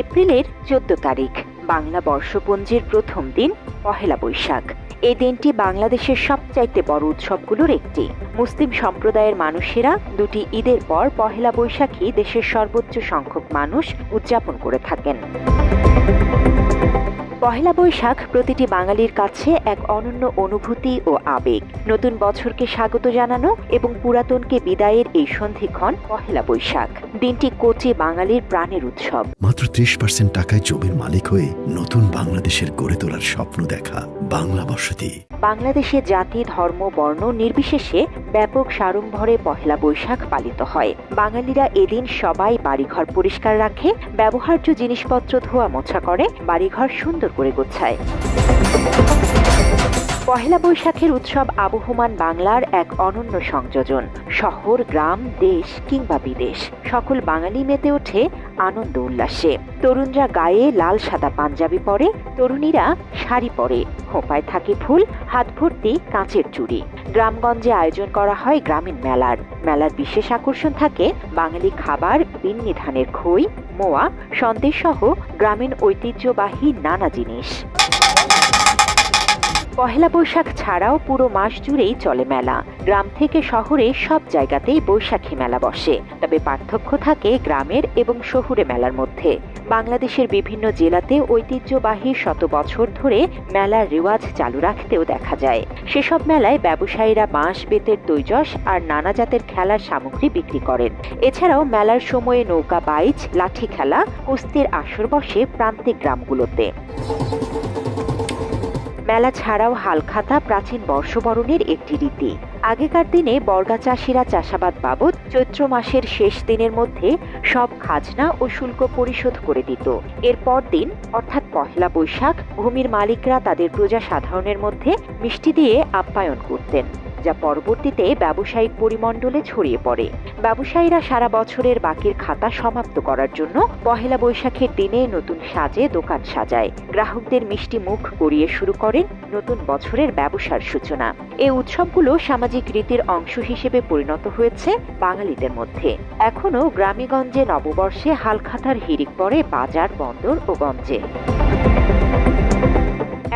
এপ্রিলের চোদ্দ তারিখ, বাংলা বর্ষপঞ্জির প্রথম দিন, পহেলা বৈশাখ। এই দিনটি বাংলাদেশের সবচাইতে বড় উৎসবগুলোর একটি। মুসলিম সম্প্রদায়ের মানুষেরা দুটি ঈদের পর পহেলা বৈশাখী দেশের সর্বোচ্চ সংখ্যক মানুষ উদযাপন করে থাকেন। পহেলা বৈশাখ প্রতিটি বাঙালির কাছে এক অনন্য অনুভূতি ও আবেগ। নতুন বছরকে স্বাগত জানানো এবং পুরাতনকে বিদায়ের এই সন্ধিক্ষণ পহেলা বৈশাখ। দিনটি কোচি বাঙালির প্রাণের উৎসব। মাত্র ত্রিশ পার্সেন্ট টাকায় জমির মালিক হয়ে নতুন বাংলাদেশের গড়ে তোলার স্বপ্ন দেখা বাংলা বসতি। বাংলাদেশে জাতি ধর্ম বর্ণ নির্বিশেষে ব্যাপক সাড়ম্বরে পহেলা বৈশাখ পালিত হয়। বাঙালিরা এদিন সবাই বাড়িঘর পরিষ্কার রাখে ব্যবহার্য জিনিসপত্র ধোয়া মোছা করে বাড়িঘর সুন্দর করে গোছায়। পহেলা বৈশাখের উৎসব আবহমান বাংলার এক অনন্য সংযোজন। শহর, গ্রাম, দেশ কিংবা বিদেশ। সকল বাঙালি মেতে ওঠে আনন্দ উল্লাসে। তরুণরা গায়ে লাল, সাদা পাঞ্জাবি পরে, তরুণীরা শাড়ি পরে। খোঁপায় থাকে ফুল, হাত ভর্তি কাঁচের চুড়ি। গ্রামগঞ্জে আয়োজন করা হয় গ্রামীণ মেলার। মেলার বিশেষ আকর্ষণ থাকে বাঙালি খাবার বিন্নি ধানের খই, মোয়া সন্দেশ সহ গ্রামীণ ঐতিহ্যবাহী নানা জিনিস। পহেলা বৈশাখ ছাড়াও পুরো মাস জুড়েই চলে মেলা। গ্রাম থেকে শহরে সব জায়গাতেই বৈশাখী মেলা বসে। তবে পার্থক্য থাকে গ্রামের এবং শহুরে মেলার মধ্যে। বাংলাদেশের বিভিন্ন জেলাতে ঐতিহ্যবাহী শত বছর ধরে মেলার রেওয়াজ চালু রাখতেও দেখা যায়। সেসব মেলায় ব্যবসায়ীরা বাঁশ, বেতের তৈজস আর নানা জাতের খেলার সামগ্রী বিক্রি করেন। এছাড়াও মেলার সময়ে নৌকা, বাইচ, লাঠি খেলা, কুস্তির আসর বসে প্রান্তিক গ্রামগুলোতে। মেলা ছাড়াও হালখাতা প্রাচীন বর্ষবরণের একটি রীতি। আগেকার দিনে বর্গা চাষিরা চাষাবাদ বাবদ চৈত্র মাসের শেষ দিনের মধ্যে সব খাজনা ও শুল্ক পরিশোধ করে দিত। এর দিন অর্থাৎ পহেলা বৈশাখ, ভূমির মালিকরা তাদের প্রজা সাধারণের মধ্যে মিষ্টি দিয়ে আপ্যায়ন করতেন। যা পরবর্তীতে ব্যবসায়িক পরিমণ্ডলে ছড়িয়ে পড়ে। ব্যবসায়ীরা সারা বছরের বাকির খাতা সমাপ্ত করার জন্য পহেলা বৈশাখের দিনে নতুন সাজে দোকান সাজায়। গ্রাহকদের মিষ্টি মুখ করিয়ে শুরু করেন নতুন বছরের ব্যবসার সূচনা। এই উৎসবগুলো সামাজিক রীতির অংশ হিসেবে পরিণত হয়েছে বাঙালিদের মধ্যে। এখনও গ্রামেগঞ্জে নববর্ষে হালখাতার হিরিক পড়ে বাজার, বন্দর ও গঞ্জে।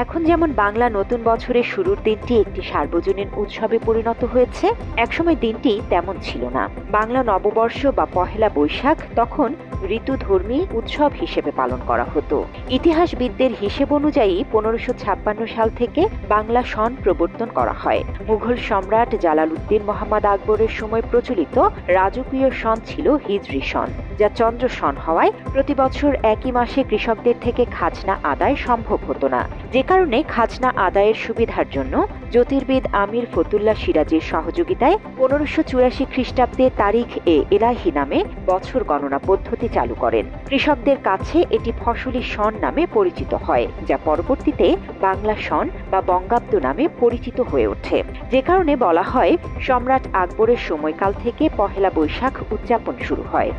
এখন যেমন বাংলা নতুন বছরের শুরুর দিনটি একটি সার্বজনীন উৎসবে পরিণত হয়েছে, একসময় দিনটি তেমন ছিল না। বাংলা নববর্ষ বা পহেলা বৈশাখ তখন ঋতুধর্মী উৎসব হিসেবে পালন করা হতো। ইতিহাসবিদদের হিসেব অনুযায়ী পনেরোশো ছাপ্পান্ন সাল থেকে বাংলা সন প্রবর্তন করা হয়। মুঘল সম্রাট জালাল উদ্দিন মোহাম্মদ আকবরের সময় প্রচলিত রাজকীয় সন ছিল হিজরি সন, যা চন্দ্র সন হওয়ায় প্রতি বছর একই মাসে কৃষকদের থেকে খাজনা আদায় সম্ভব হতো না। যে কারণে খাজনা আদায়ের সুবিধার জন্য জ্যোতির্বিদ আমির ফতুল্লাহ সিরাজের সহযোগিতায় পনেরোশো চুরাশি খ্রিস্টাব্দে তারিখ এ এলাহি নামে বছর গণনা পদ্ধতি চালু করেন। কৃষকদের কাছে এটি ফসলি সন নামে পরিচিত হয়, যা পরবর্তীতে বাংলা সন বা বঙ্গাব্দ নামে পরিচিত হয়ে ওঠে। যে কারণে বলা হয়, সম্রাট আকবরের সময়কাল থেকে পহেলা বৈশাখ উদযাপন শুরু হয়।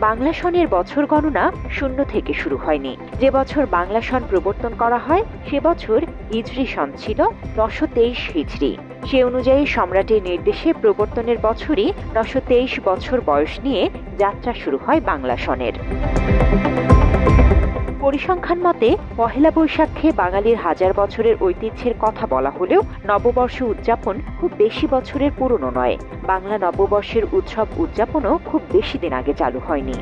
বাংলা সনের বছর গণনা শূন্য থেকে শুরু হয়নি। যে বছর বাংলা সন প্রবর্তন করা হয়, সে বছর হিজরি সন ছিল নশো তেইশ হিজড়ি সে অনুযায়ী সম্রাটের নির্দেশে প্রবর্তনের বছরই নশো তেইশ বছর বয়স নিয়ে যাত্রা শুরু হয় বাংলা সনের। পরিসংখ্যান মতে, পহেলা বৈশাখে বাঙালির হাজার বছরের ঐতিহ্যের কথা বলা হলেও নববর্ষ উদযাপন খুব বেশি বছরের পুরনো নয়। বাংলা নববর্ষের উৎসব উদযাপনও খুব বেশি দিন আগে চালু হয়নি।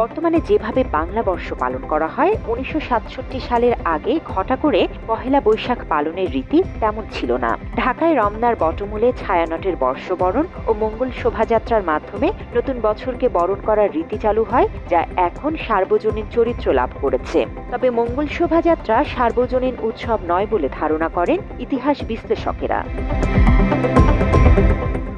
বর্তমানে যেভাবে বাংলা বর্ষ পালন করা হয়, উনিশশো সাতষট্টি সালের আগে ঘটা করে পহেলা বৈশাখ পালনের রীতি তেমন ছিল না। ঢাকায় রমনার বটমূলে ছায়ানটের বর্ষবরণ ও মঙ্গল শোভাযাত্রার মাধ্যমে নতুন বছরকে বরণ করার রীতি চালু হয়, যা এখন সার্বজনীন চরিত্র লাভ করেছে। তবে মঙ্গল শোভাযাত্রা সার্বজনীন উৎসব নয় বলে ধারণা করেন ইতিহাস বিশ্লেষকেরা।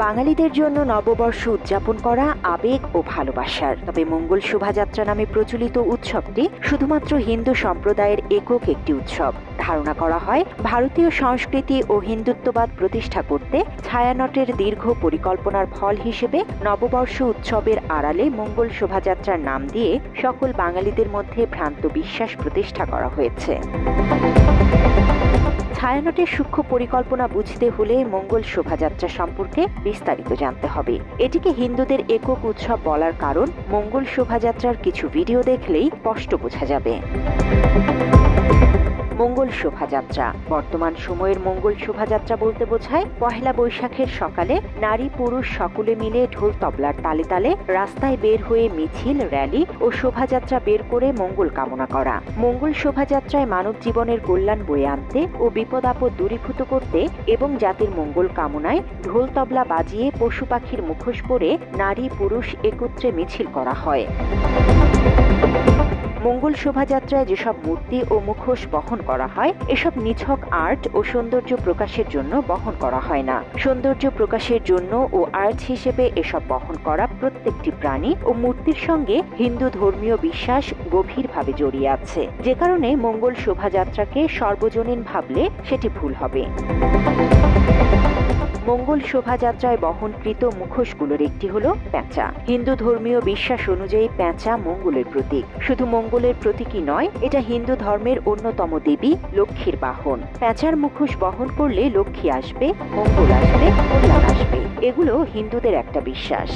বাঙালিদের জন্য নববর্ষ উদযাপন করা আবেগ ও ভালোবাসার। তবে মঙ্গল শোভাযাত্রা নামে প্রচলিত উৎসবটি শুধুমাত্র হিন্দু সম্প্রদায়ের একক একটি উৎসব। ধারণা করা হয়, ভারতীয় সংস্কৃতি ও হিন্দুত্ববাদ প্রতিষ্ঠা করতে ছায়ানটের দীর্ঘ পরিকল্পনার ফল হিসেবে নববর্ষ উৎসবের আড়ালে মঙ্গল শোভাযাত্রার নাম দিয়ে সকল বাঙালিদের মধ্যে ভ্রান্ত বিশ্বাস প্রতিষ্ঠা করা হয়েছে। ছায়ানটের সূক্ষ্ম পরিকল্পনা বুঝতে হলে মঙ্গল শোভাযাত্রা সম্পর্কে বিস্তারিত জানতে হবে। এটিকে হিন্দুদের একক উৎসব বলার কারণ মঙ্গল শোভাযাত্রার কিছু ভিডিও দেখলেই স্পষ্ট বোঝা যাবে। মঙ্গল শোভাযাত্রা। বর্তমান সময়ের মঙ্গল শোভাযাত্রা বলতে বোঝায়, পহেলা বৈশাখের সকালে নারী পুরুষ সকলে মিলে ঢোল তবলার তালে তালে রাস্তায় বের হয়ে মিছিল, র্যালি ও শোভাযাত্রা বের করে মঙ্গল কামনা করা। মঙ্গল শোভাযাত্রায় মানব জীবনের কল্যাণ বয়ে আনতে ও বিপদ আপদ দূরীভূত করতে এবং জাতির মঙ্গল কামনায় ঢোল তবলা বাজিয়ে পশু পাখির মুখোশ পরে নারী পুরুষ একত্রে মিছিল করা হয়। মঙ্গল শোভাযাত্রায় যেসব মূর্তি ও মুখোশ বহন করা হয়, এসব নিছক আর্ট ও সৌন্দর্য প্রকাশের জন্য বহন করা হয় না। সৌন্দর্য প্রকাশের জন্য ও আর্ট হিসেবে এসব বহন করা প্রত্যেকটি প্রাণী ও মূর্তির সঙ্গে হিন্দু ধর্মীয় বিশ্বাস গভীরভাবে জড়িয়ে আছে। যে কারণে মঙ্গল শোভাযাত্রাকে সর্বজনীন ভাবলে সেটি ভুল হবে। মঙ্গল শোভাযাত্রায় বহনকৃত মুখোশগুলোর একটি হল প্যাঁচা। হিন্দু ধর্মীয় বিশ্বাস অনুযায়ী প্যাঁচা মঙ্গলের প্রতীক। শুধু মঙ্গলের প্রতীকই নয়, এটা হিন্দু ধর্মের অন্যতম দেবী লক্ষ্মীর বাহন। প্যাঁচার মুখোশ বহন করলে লক্ষ্মী আসবে, মঙ্গল আসবে কল্যাণ আসবে। এগুলো হিন্দুদের একটা বিশ্বাস।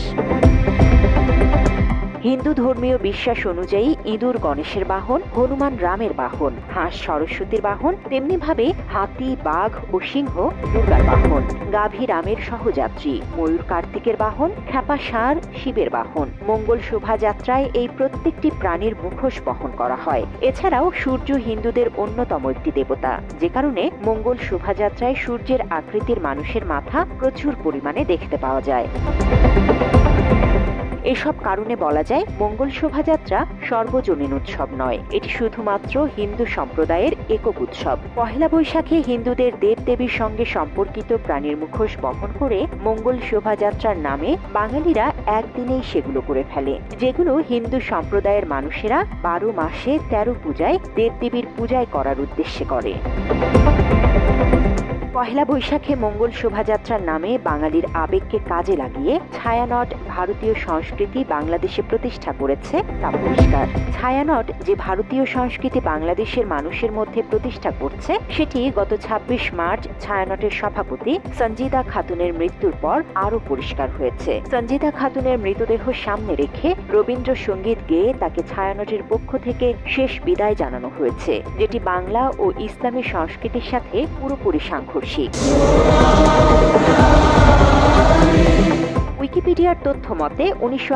হিন্দু ধর্মীয় বিশ্বাস অনুযায়ী ইঁদুর গণেশের বাহন, হনুমান রামের বাহন, হাঁস সরস্বতীর বাহন তেমনি ভাবে হাতি, বাঘ ও সিংহ দুর্গার বাহন, গাভী রামের সহযাত্রী, ময়ূর কার্তিকের বাহন, খ্যাপা ষাঁড় শিবের বাহন। মঙ্গল শোভাযাত্রায় এই প্রত্যেকটি প্রাণীর মুখোশ বহন করা হয়। এছাড়াও সূর্য হিন্দুদের অন্যতম একটি দেবতা। যে কারণে মঙ্গল শোভাযাত্রায় সূর্যের আকৃতির মানুষের মাথা প্রচুর পরিমাণে দেখতে পাওয়া যায়। এসব কারণে বলা যায় মঙ্গল শোভাযাত্রা সর্বজনীন উৎসব নয়। এটি শুধুমাত্র হিন্দু সম্প্রদায়ের একক উৎসব। পহেলা বৈশাখে হিন্দুদের দেবদেবীর সঙ্গে সম্পর্কিত প্রাণীর মুখোশ বহন করে মঙ্গল শোভাযাত্রার নামে বাঙালিরা একদিনেই সেগুলো করে ফেলে, যেগুলো হিন্দু সম্প্রদায়ের মানুষেরা বারো মাসে তেরো পূজায় দেবদেবীর পূজায় করার উদ্দেশ্যে করে। পহেলা বৈশাখে মঙ্গল শোভাযাত্রার নামে বাঙালির আবেগকে কাজে লাগিয়ে ছায়ানট ভারতীয় সংস্কৃতি বাংলাদেশে প্রতিষ্ঠা করেছে তা পরিষ্কার। ছায়ানট যে ভারতীয় সংস্কৃতি বাংলাদেশের মানুষের মধ্যে প্রতিষ্ঠা করছে, সেটি গত ২৬ মার্চ ছায়ানটের সভাপতি সঞ্জিদা খাতুনের মৃত্যুর পর আরও পরিষ্কার হয়েছে। সঞ্জিদা খাতুনের মৃতদেহ সামনে রেখে রবীন্দ্রসঙ্গীত গেয়ে তাকে ছায়ানটের পক্ষ থেকে শেষ বিদায় জানানো হয়েছে, যেটি বাংলা ও ইসলামী সংস্কৃতির সাথে পুরোপুরি সাংঘর্ষিক। কৌশিক উইকিপিডিয়ার তথ্য মতে, উনিশশো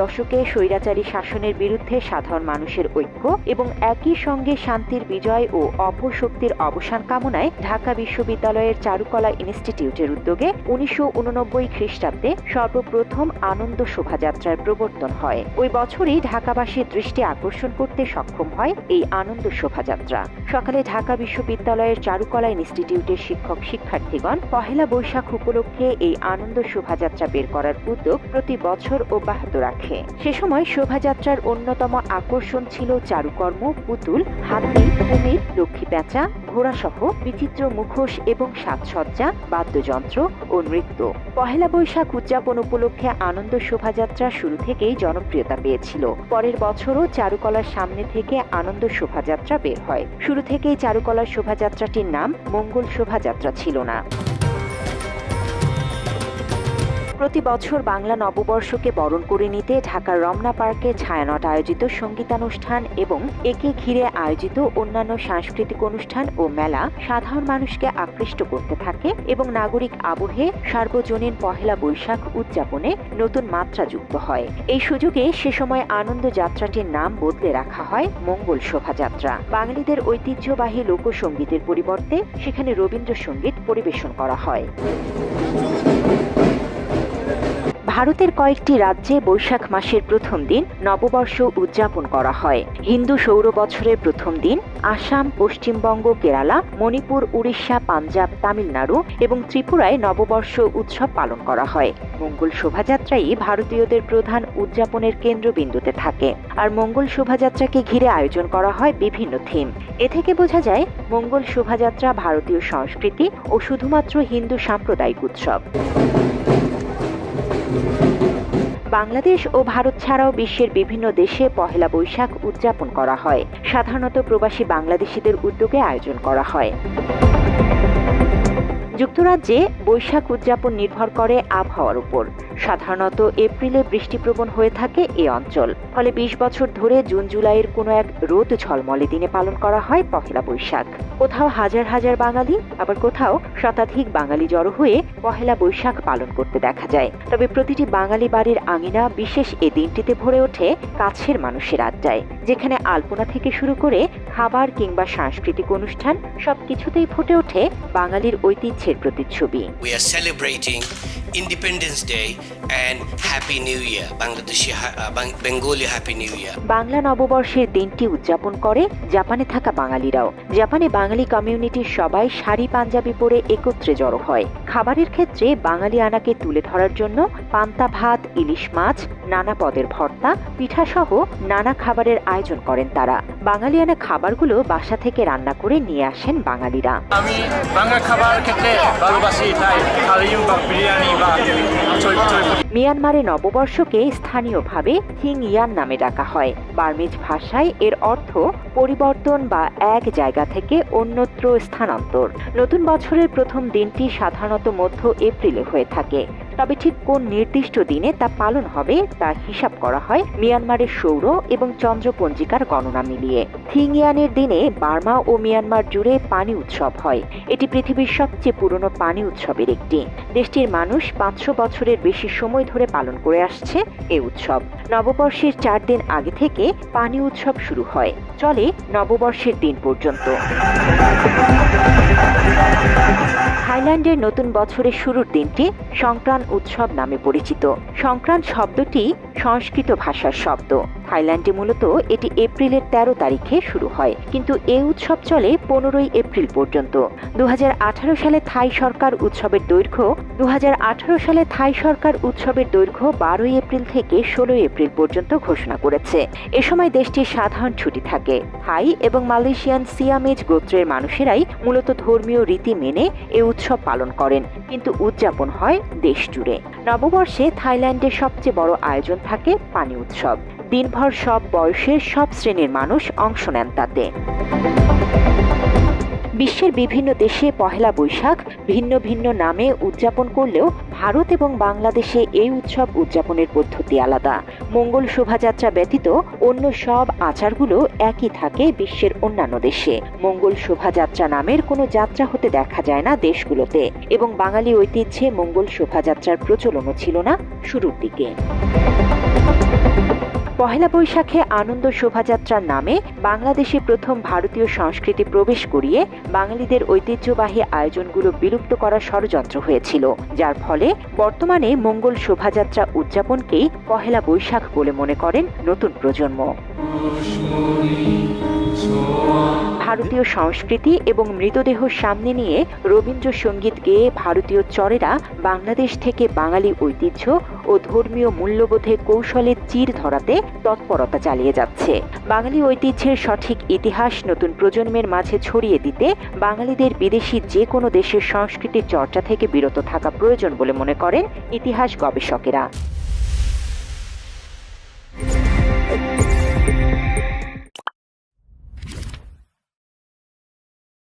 দশকে স্বৈরাচারী শাসনের বিরুদ্ধে সাধারণ মানুষের ঐক্য এবং একই সঙ্গে শান্তির বিজয় ও অপশক্তির অবসান কামনায় ঢাকা বিশ্ববিদ্যালয়ের চারুকলা ইনস্টিটিউটের উদ্যোগে উনিশশো উননব্বই খ্রিস্টাব্দে সর্বপ্রথম আনন্দ শোভাযাত্রার প্রবর্তন হয়। ওই বছরই ঢাকাবাসীর দৃষ্টি আকর্ষণ করতে সক্ষম হয় এই আনন্দ শোভাযাত্রা। সকালে ঢাকা বিশ্ববিদ্যালয়ের চারুকলা ইনস্টিটিউটের শিক্ষক শিক্ষার্থীগণ পহেলা বৈশাখ উপলক্ষে এই আনন্দ শোভাযাত্রা বের করার উদ্যোগ প্রতি বছর অব্যাহত রাখে। সে সময় শোভাযাত্রার অন্যতম আকর্ষণ ছিল চারুকর্ম, পুতুল, হাতি, কুমির, লক্ষ্মী পেঁচা ঘোড়াসহ বিচিত্র মুখোশ এবং সাজসজ্জা, বাদ্যযন্ত্র ও নৃত্য। পহেলা বৈশাখ উদযাপন উপলক্ষে আনন্দ শোভাযাত্রা শুরু থেকেই জনপ্রিয়তা পেয়েছিল। পরের বছরও চারুকলার সামনে থেকে আনন্দ শোভাযাত্রা বের হয়। শুরু থেকেই চারুকলার শোভাযাত্রাটির নাম মঙ্গল শোভাযাত্রা ছিল না। প্রতি বছর বাংলা নববর্ষকে বরণ করে নিতে ঢাকার রমনা পার্কে ছায়ানট আয়োজিত সঙ্গীতানুষ্ঠান এবং একে ঘিরে আয়োজিত অন্যান্য সাংস্কৃতিক অনুষ্ঠান ও মেলা সাধারণ মানুষকে আকৃষ্ট করতে থাকে এবং নাগরিক আবহে সার্বজনীন পহেলা বৈশাখ উদযাপনে নতুন মাত্রা যুক্ত হয়। এই সুযোগে সে সময় আনন্দ যাত্রাটির নাম বদলে রাখা হয় মঙ্গল শোভাযাত্রা। বাঙালিদের ঐতিহ্যবাহী লোকসঙ্গীতের পরিবর্তে সেখানে রবীন্দ্রসঙ্গীত পরিবেশন করা হয়। ভারতের কয়েকটি রাজ্যে বৈশাখ মাসের প্রথম দিন নববর্ষ উদযাপন করা হয়। হিন্দু সৌর বছরের প্রথম দিন আসাম, পশ্চিমবঙ্গ, কেরালা, মণিপুর, উড়িষ্যা, পাঞ্জাব, তামিলনাড়ু এবং ত্রিপুরায় নববর্ষ উৎসব পালন করা হয়। মঙ্গল শোভাযাত্রাই ভারতীয়দের প্রধান উদযাপনের কেন্দ্রবিন্দুতে থাকে। আর মঙ্গল শোভাযাত্রাকে ঘিরে আয়োজন করা হয় বিভিন্ন থিম। এ থেকে বোঝা যায়, মঙ্গল শোভাযাত্রা ভারতীয় সংস্কৃতি ও শুধুমাত্র হিন্দু সাম্প্রদায়িক উৎসব। বাংলাদেশ ও ভারত ছাড়াও বিশ্বের বিভিন্ন দেশে পহেলা বৈশাখ উদযাপন করা হয়। সাধারণত প্রবাসী বাংলাদেশিদের উদ্যোগে আয়োজন করা হয়। যুক্তরাজ্যে বৈশাখ উদযাপন নির্ভর করে আবহাওয়ার উপর। সাধারণত এপ্রিলে বৃষ্টিপ্রবণ হয়ে থাকে এ অঞ্চল। ফলে বিশ বছর ধরে জুন জুলাইয়ের কোনো এক রোদ ঝলমলে দিনে পালন করা হয় পহেলা বৈশাখ। কোথাও হাজার হাজার বাঙালি, আবার কোথাও শতাধিক বাঙালি জড়ো হয়ে পহেলা বৈশাখ পালন করতে দেখা যায়। তবে প্রতিটি বাঙালি বাড়ির আঙিনা বিশেষ এ দিনটিতে ভরে ওঠে কাছের মানুষের আড্ডায়, যেখানে আলপনা থেকে শুরু করে খাবার কিংবা সাংস্কৃতিক অনুষ্ঠান সবকিছুতেই ফুটে ওঠে বাঙালির ঐতিহ্যের প্রতিচ্ছবি। We are celebrating Independence Day and Happy New Year, Bangladeshi ha- uh, Bang- Bengali Happy New Year. Bangla নববর্ষের দিনটি উদযাপন করে জাপানে থাকা বাঙালিরাও। জাপানে বাঙালি কমিউনিটির সবাই শাড়ি পাঞ্জাবি পরে একত্রে জড়ো হয়। খাবারের ক্ষেত্রে বাঙালি আনাকে তুলে ধরার জন্য পান্তা ভাত ইলিশ মাছ নানা পদের ভর্তা পিঠাসহ নানা খাবারের আয়োজন করেন তারা। বাঙালি আনা খাবারগুলো বাসা থেকে রান্না করে নিয়ে আসেন বাঙালিরা। আমি বাংলা খাবার খেতে মিয়ানমারে নববর্ষকে স্থানীয়ভাবে হিং ইয়ান নামে ডাকা হয়। বার্মিজ ভাষায় এর অর্থ পরিবর্তন বা এক জায়গা থেকে অন্যত্র স্থানান্তর। নতুন বছরের প্রথম দিনটি সাধারণত মধ্য এপ্রিলে হয়ে থাকে। তবে ঠিক কোন নির্দিষ্ট দিনে তা পালন হবে তা হিসাব করা হয় মিয়ানমারের সৌর এবং চন্দ্র পঞ্জিকার গণনা মিলিয়ে। থিংয়ানের দিনে বার্মা ও মিয়ানমার জুড়ে পানি উৎসব হয়। এটি পৃথিবীর সবচেয়ে পুরনো পানি উৎসবের একটি। দেশটির মানুষ পাঁচশো বছরের বেশি সময় ধরে পালন করে আসছে এ উৎসব। নববর্ষের চার দিন আগে থেকে পানি উৎসব শুরু হয়। চলে নববর্ষের দিন পর্যন্ত। থাইল্যান্ডের নতুন বছরের শুরুর দিনটি সংক্রান্ত উৎসব নামে পরিচিত। সংক্রান্ত শব্দটি সংস্কৃত ভাষার শব্দ। থাইল্যান্ডে মূলত এটি এপ্রিলের ১৩ তারিখে শুরু হয়, কিন্তু এ উৎসব চলে পনেরোই এপ্রিল পর্যন্ত। দুহাজার আঠারো সালে থাই সরকার উৎসবের দৈর্ঘ্য দু সালে থাই সরকার উৎসবের দৈর্ঘ্য বারোই এপ্রিল থেকে ষোলোই এপ্রিল পর্যন্ত ঘোষণা করেছে। এ সময় দেশটির সাধারণ ছুটি থাকে। থাই এবং মালয়েশিয়ান সিয়ামেজ গোত্রের মানুষেরাই মূলত ধর্মীয় রীতি মেনে এ উৎসব পালন করেন, কিন্তু উদযাপন হয় দেশ জুড়ে নববর্ষে থাইল্যান্ডের সবচেয়ে বড় আয়োজন থাকে পানি উৎসব। দিনভর সব বয়সের সব শ্রেণির মানুষ অংশ নেন তাতে। বিশ্বের বিভিন্ন দেশে পহেলা বৈশাখ ভিন্ন ভিন্ন নামে উদযাপন করলেও ভারত এবং বাংলাদেশে এই উৎসব উদযাপনের পদ্ধতি আলাদা। মঙ্গল শোভাযাত্রা ব্যতীত অন্য সব আচারগুলো একই থাকে বিশ্বের অন্যান্য দেশে। মঙ্গল শোভাযাত্রা নামের কোনো যাত্রা হতে দেখা যায় না দেশগুলোতে এবং বাঙালি ঐতিহ্যে মঙ্গল শোভাযাত্রার প্রচলনও ছিল না শুরুর দিকে। পহেলা বৈশাখে আনন্দ শোভাযাত্রার নামে বাংলাদেশে প্রথম ভারতীয় সংস্কৃতি প্রবেশ করিয়ে বাঙালিদের ঐতিহ্যবাহী আয়োজনগুলো বিলুপ্ত করার ষড়যন্ত্র হয়েছিল, যার ফলে বর্তমানে মঙ্গল শোভাযাত্রা উদযাপনকেই পহেলা বৈশাখ বলে মনে করেন নতুন প্রজন্ম। ভারতীয় সংস্কৃতি এবং মৃতদেহ সামনে নিয়ে রবীন্দ্রসঙ্গীত গেয়ে ভারতীয় চরেরা বাংলাদেশ থেকে বাঙালি ঐতিহ্য ও ধর্মীয় মূল্যবোধে কৌশলে চির ধরাতে তৎপরতা চালিয়ে যাচ্ছে। বাঙালি ঐতিহ্যের সঠিক ইতিহাস নতুন প্রজন্মের মাঝে ছড়িয়ে দিতে বাঙালিদের বিদেশি যে কোনো দেশের সংস্কৃতির চর্চা থেকে বিরত থাকা প্রয়োজন বলে মনে করেন ইতিহাস গবেষকেরা।